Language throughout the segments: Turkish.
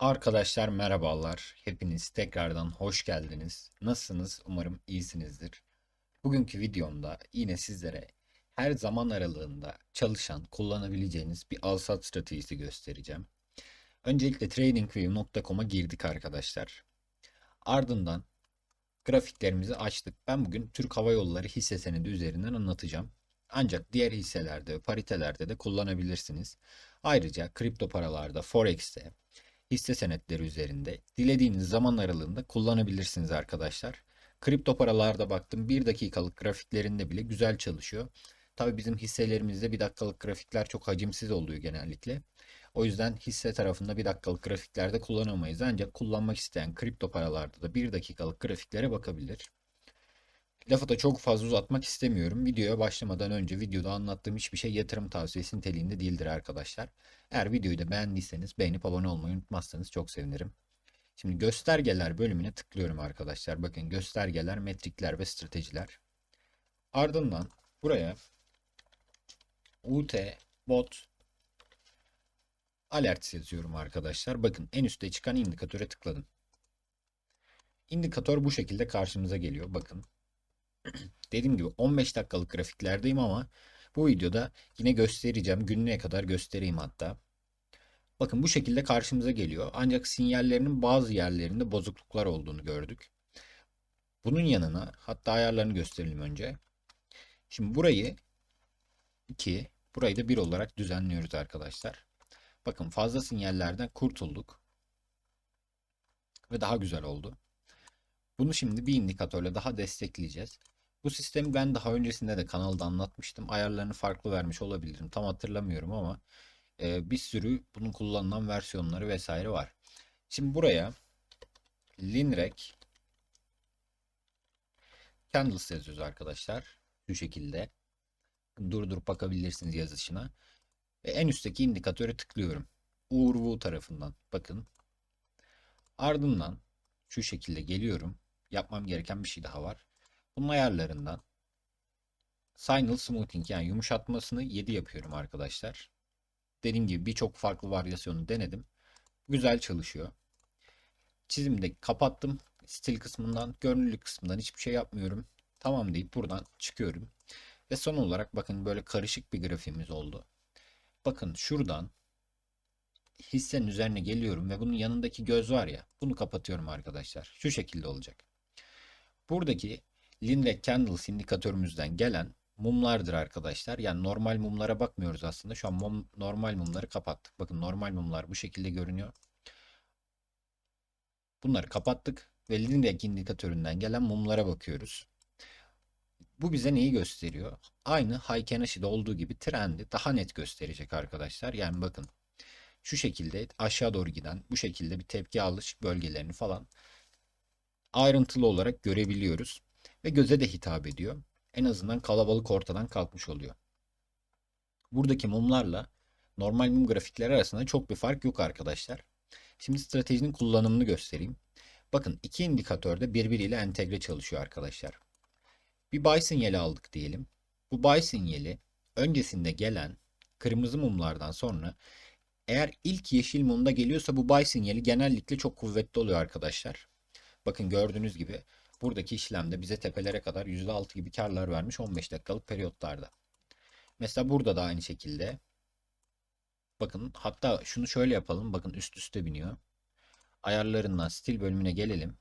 Arkadaşlar merhabalar. Hepiniz tekrardan hoş geldiniz. Nasılsınız? Umarım iyisinizdir. Bugünkü videomda yine sizlere her zaman aralığında çalışan, kullanabileceğiniz bir al-sat stratejisi göstereceğim. Öncelikle tradingview.com'a girdik arkadaşlar. Ardından grafiklerimizi açtık. Ben bugün Türk Hava Yolları hisse senedi üzerinden anlatacağım. Ancak diğer hisselerde paritelerde de kullanabilirsiniz. Ayrıca kripto paralarda, forex'te, hisse senetleri üzerinde dilediğiniz zaman aralığında kullanabilirsiniz arkadaşlar. Kripto paralarda baktım 1 dakikalık grafiklerinde bile güzel çalışıyor. Tabi bizim hisselerimizde 1 dakikalık grafikler çok hacimsiz oluyor genellikle. O yüzden hisse tarafında 1 dakikalık grafiklerde kullanamayız. Ancak kullanmak isteyen kripto paralarda da 1 dakikalık grafiklere bakabilir. Lafı da çok fazla uzatmak istemiyorum. Videoya başlamadan önce videoda anlattığım hiçbir şey yatırım tavsiyesi niteliğinde değildir arkadaşlar. Eğer videoyu da beğendiyseniz beğenip abone olmayı unutmazsanız çok sevinirim. Şimdi göstergeler bölümüne tıklıyorum arkadaşlar. Bakın göstergeler, metrikler ve stratejiler. Ardından buraya UT bot alert yazıyorum arkadaşlar. Bakın en üstte çıkan indikatöre tıkladım. İndikatör bu şekilde karşımıza geliyor. Bakın Dediğim gibi 15 dakikalık grafiklerdeyim ama bu videoda yine göstereceğim. Günlüğe kadar göstereyim hatta. Bakın bu şekilde karşımıza geliyor. Ancak sinyallerinin bazı yerlerinde bozukluklar olduğunu gördük. Bunun yanına hatta ayarlarını gösterelim önce. Şimdi burayı 2, burayı da 1 olarak düzenliyoruz arkadaşlar. Bakın fazla sinyallerden kurtulduk. Ve daha güzel oldu. Bunu şimdi bir indikatörle daha destekleyeceğiz. Bu sistemi ben daha öncesinde de kanalda anlatmıştım. Ayarlarını farklı vermiş olabilirim. Tam hatırlamıyorum ama e, bir sürü bunun kullanılan versiyonları vesaire var. Şimdi buraya Linrek Candles yazıyoruz arkadaşlar. Şu şekilde. Durdurup bakabilirsiniz yazışına. Ve en üstteki indikatöre tıklıyorum. Uğur Wu tarafından. Bakın. Ardından şu şekilde geliyorum. Yapmam gereken bir şey daha var. Bunun ayarlarından Signal Smoothing yani yumuşatmasını 7 yapıyorum arkadaşlar. Dediğim gibi birçok farklı varyasyonu denedim. Güzel çalışıyor. Çizimde kapattım. Stil kısmından, görünürlük kısmından hiçbir şey yapmıyorum. Tamam deyip buradan çıkıyorum. Ve son olarak bakın böyle karışık bir grafiğimiz oldu. Bakın şuradan hissenin üzerine geliyorum ve bunun yanındaki göz var ya bunu kapatıyorum arkadaşlar. Şu şekilde olacak. Buradaki Linrek Candles indikatörümüzden gelen mumlardır arkadaşlar. Yani normal mumlara bakmıyoruz aslında. Şu an mum, normal mumları kapattık. Bakın normal mumlar bu şekilde görünüyor. Bunları kapattık ve Linrek indikatöründen gelen mumlara bakıyoruz. Bu bize neyi gösteriyor? Aynı Heikenashi'de olduğu gibi trendi daha net gösterecek arkadaşlar. Yani bakın şu şekilde aşağı doğru giden bu şekilde bir tepki alış bölgelerini falan ayrıntılı olarak görebiliyoruz ve göze de hitap ediyor. En azından kalabalık ortadan kalkmış oluyor. Buradaki mumlarla normal mum grafikleri arasında çok bir fark yok arkadaşlar. Şimdi stratejinin kullanımını göstereyim. Bakın iki indikatör de birbiriyle entegre çalışıyor arkadaşlar. Bir buy sinyali aldık diyelim. Bu buy sinyali öncesinde gelen kırmızı mumlardan sonra eğer ilk yeşil mumda geliyorsa bu buy sinyali genellikle çok kuvvetli oluyor arkadaşlar. Bakın gördüğünüz gibi buradaki işlemde bize tepelere kadar %6 gibi karlar vermiş 15 dakikalık periyotlarda. Mesela burada da aynı şekilde. Bakın hatta şunu şöyle yapalım. Bakın üst üste biniyor. Ayarlarından stil bölümüne gelelim.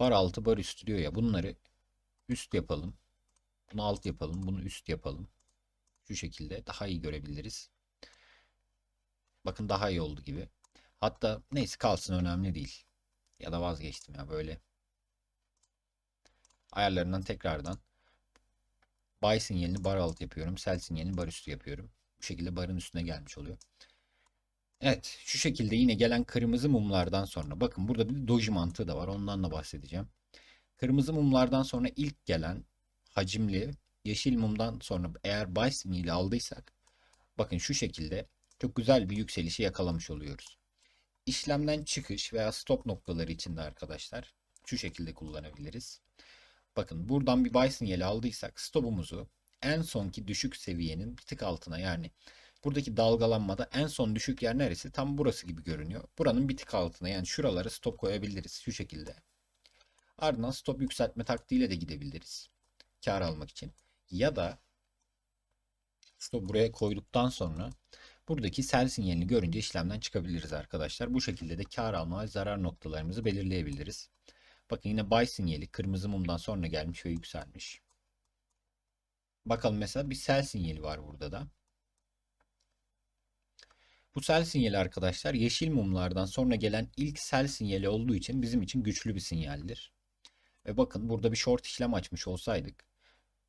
Bar altı bar üstü diyor ya. Bunları üst yapalım. Bunu alt yapalım. Bunu üst yapalım. Şu şekilde daha iyi görebiliriz. Bakın daha iyi oldu gibi. Hatta neyse kalsın önemli değil. Ya da vazgeçtim ya böyle. Ayarlarından tekrardan buy sinyalini bar alt yapıyorum. Sell sinyalini bar üstü yapıyorum. Bu şekilde barın üstüne gelmiş oluyor. Evet şu şekilde yine gelen kırmızı mumlardan sonra bakın burada bir doji mantığı da var. Ondan da bahsedeceğim. Kırmızı mumlardan sonra ilk gelen hacimli yeşil mumdan sonra eğer buy sinyali aldıysak bakın şu şekilde çok güzel bir yükselişi yakalamış oluyoruz. İşlemden çıkış veya stop noktaları için de arkadaşlar şu şekilde kullanabiliriz. Bakın buradan bir buy sinyali aldıysak stopumuzu en sonki düşük seviyenin bir tık altına yani Buradaki dalgalanmada en son düşük yer neresi? Tam burası gibi görünüyor. Buranın bir tık altına yani şuralara stop koyabiliriz şu şekilde. Ardından stop yükseltme taktiğiyle de gidebiliriz. Kar almak için. Ya da stop buraya koyduktan sonra buradaki sell sinyalini görünce işlemden çıkabiliriz arkadaşlar. Bu şekilde de kar alma ve zarar noktalarımızı belirleyebiliriz. Bakın yine buy sinyali kırmızı mumdan sonra gelmiş ve yükselmiş. Bakalım mesela bir sell sinyali var burada da. Bu sell sinyali arkadaşlar yeşil mumlardan sonra gelen ilk sell sinyali olduğu için bizim için güçlü bir sinyaldir. Ve bakın burada bir short işlem açmış olsaydık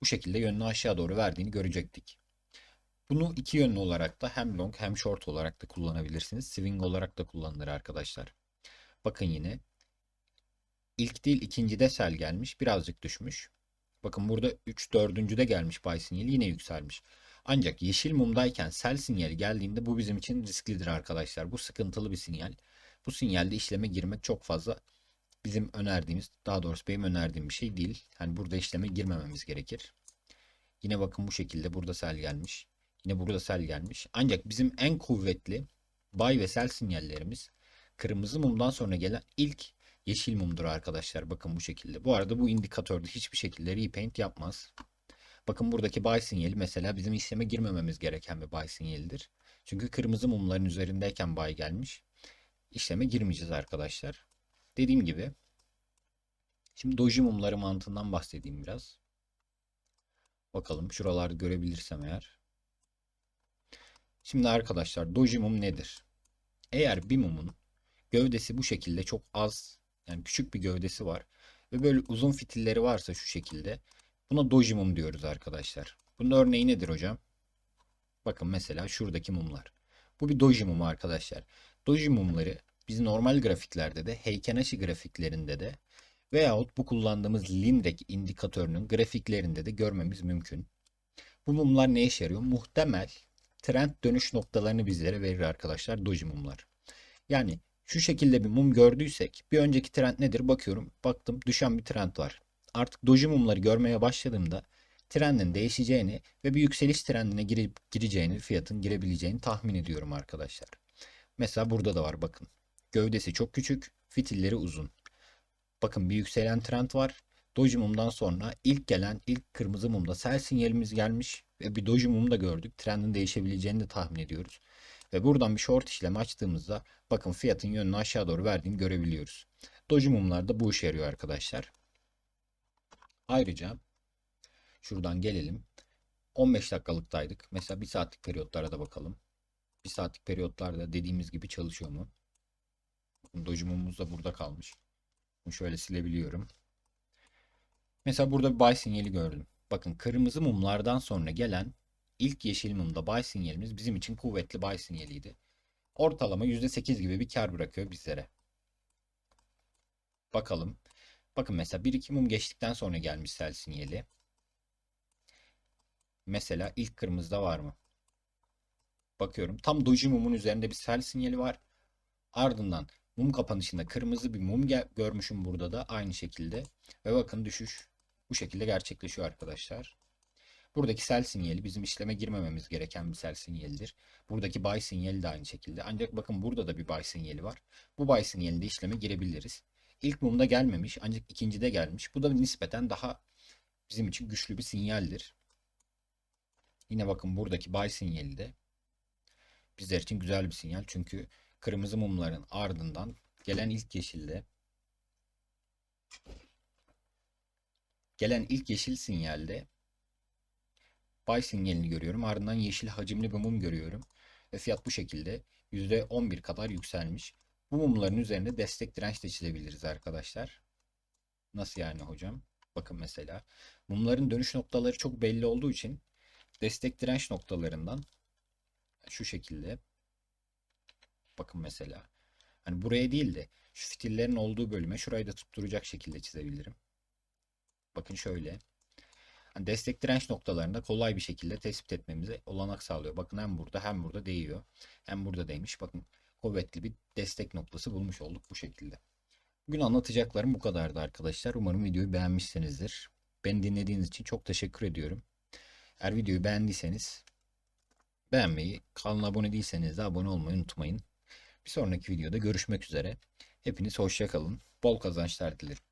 bu şekilde yönünü aşağı doğru verdiğini görecektik. Bunu iki yönlü olarak da hem long hem short olarak da kullanabilirsiniz. Swing olarak da kullanılır arkadaşlar. Bakın yine ilk değil ikincide sell gelmiş. Birazcık düşmüş. Bakın burada 3 dördüncüde gelmiş buy sinyali yine yükselmiş. Ancak yeşil mumdayken sell sinyali geldiğinde bu bizim için risklidir arkadaşlar. Bu sıkıntılı bir sinyal. Bu sinyalde işleme girmek çok fazla bizim önerdiğimiz, daha doğrusu benim önerdiğim bir şey değil. Hani burada işleme girmememiz gerekir. Yine bakın bu şekilde burada sell gelmiş. Yine burada sell gelmiş. Ancak bizim en kuvvetli buy ve sell sinyallerimiz kırmızı mumdan sonra gelen ilk yeşil mumdur arkadaşlar. Bakın bu şekilde. Bu arada bu indikatörde hiçbir şekilde repaint yapmaz. Bakın buradaki buy sinyali mesela bizim işleme girmememiz gereken bir buy sinyalidir. Çünkü kırmızı mumların üzerindeyken buy gelmiş. İşleme girmeyeceğiz arkadaşlar. Dediğim gibi şimdi doji mumları mantığından bahsedeyim biraz. Bakalım şuralarda görebilirsem eğer. Şimdi arkadaşlar doji mum nedir? Eğer bir mumun gövdesi bu şekilde çok az yani küçük bir gövdesi var ve böyle uzun fitilleri varsa şu şekilde buna doji mum diyoruz arkadaşlar. Bunun örneği nedir hocam? Bakın mesela şuradaki mumlar. Bu bir doji mumu arkadaşlar. Doji mumları biz normal grafiklerde de Heiken-Ashi grafiklerinde de veyahut bu kullandığımız Lindek indikatörünün grafiklerinde de görmemiz mümkün. Bu mumlar ne işe yarıyor? Muhtemel trend dönüş noktalarını bizlere verir arkadaşlar doji mumlar. Yani şu şekilde bir mum gördüysek bir önceki trend nedir bakıyorum baktım düşen bir trend var. Artık doji mumları görmeye başladığımda trendin değişeceğini ve bir yükseliş trendine girip gireceğini fiyatın girebileceğini tahmin ediyorum arkadaşlar. Mesela burada da var bakın. Gövdesi çok küçük, fitilleri uzun. Bakın bir yükselen trend var. Doji mumdan sonra ilk gelen ilk kırmızı mumda sell sinyalimiz gelmiş ve bir doji mum da gördük. Trendin değişebileceğini de tahmin ediyoruz. Ve buradan bir short işlem açtığımızda bakın fiyatın yönünü aşağı doğru verdiğini görebiliyoruz. Doji mumlarda bu işe yarıyor arkadaşlar. Ayrıca şuradan gelelim. 15 dakikalıktaydık. Mesela 1 saatlik periyotlara da bakalım. 1 saatlik periyotlarda dediğimiz gibi çalışıyor mu? Doji mumumuz da burada kalmış. Bunu şöyle silebiliyorum. Mesela burada bir buy sinyali gördüm. Bakın kırmızı mumlardan sonra gelen ilk yeşil mumda buy sinyalimiz bizim için kuvvetli buy sinyaliydi. Ortalama %8 gibi bir kar bırakıyor bizlere. Bakalım. Bakın mesela 1-2 mum geçtikten sonra gelmiş sell sinyali. Mesela ilk kırmızıda var mı? Bakıyorum. Tam doji mumun üzerinde bir sell sinyali var. Ardından mum kapanışında kırmızı bir mum görmüşüm burada da aynı şekilde. Ve bakın düşüş bu şekilde gerçekleşiyor arkadaşlar. Buradaki sell sinyali bizim işleme girmememiz gereken bir sell sinyalidir. Buradaki buy sinyali de aynı şekilde. Ancak bakın burada da bir buy sinyali var. Bu buy sinyalinde işleme girebiliriz. İlk mumda gelmemiş ancak ikincide gelmiş. Bu da nispeten daha bizim için güçlü bir sinyaldir. Yine bakın buradaki buy sinyali de bizler için güzel bir sinyal. Çünkü kırmızı mumların ardından gelen ilk yeşilde gelen ilk yeşil sinyalde buy sinyalini görüyorum. Ardından yeşil hacimli bir mum görüyorum. Ve fiyat bu şekilde %11 kadar yükselmiş. Bu mumların üzerinde destek direnç de çizebiliriz arkadaşlar. Nasıl yani hocam? Bakın mesela mumların dönüş noktaları çok belli olduğu için destek direnç noktalarından şu şekilde bakın mesela hani buraya değil de şu fitillerin olduğu bölüme şurayı da tutturacak şekilde çizebilirim. Bakın şöyle. Destek direnç noktalarında kolay bir şekilde tespit etmemize olanak sağlıyor. Bakın hem burada hem burada değiyor. Hem burada değmiş. Bakın kuvvetli bir destek noktası bulmuş olduk bu şekilde. Bugün anlatacaklarım bu kadardı arkadaşlar. Umarım videoyu beğenmişsinizdir. Beni dinlediğiniz için çok teşekkür ediyorum. Eğer videoyu beğendiyseniz beğenmeyi, kanala abone değilseniz de abone olmayı unutmayın. Bir sonraki videoda görüşmek üzere. Hepiniz hoşça kalın. Bol kazançlar dilerim.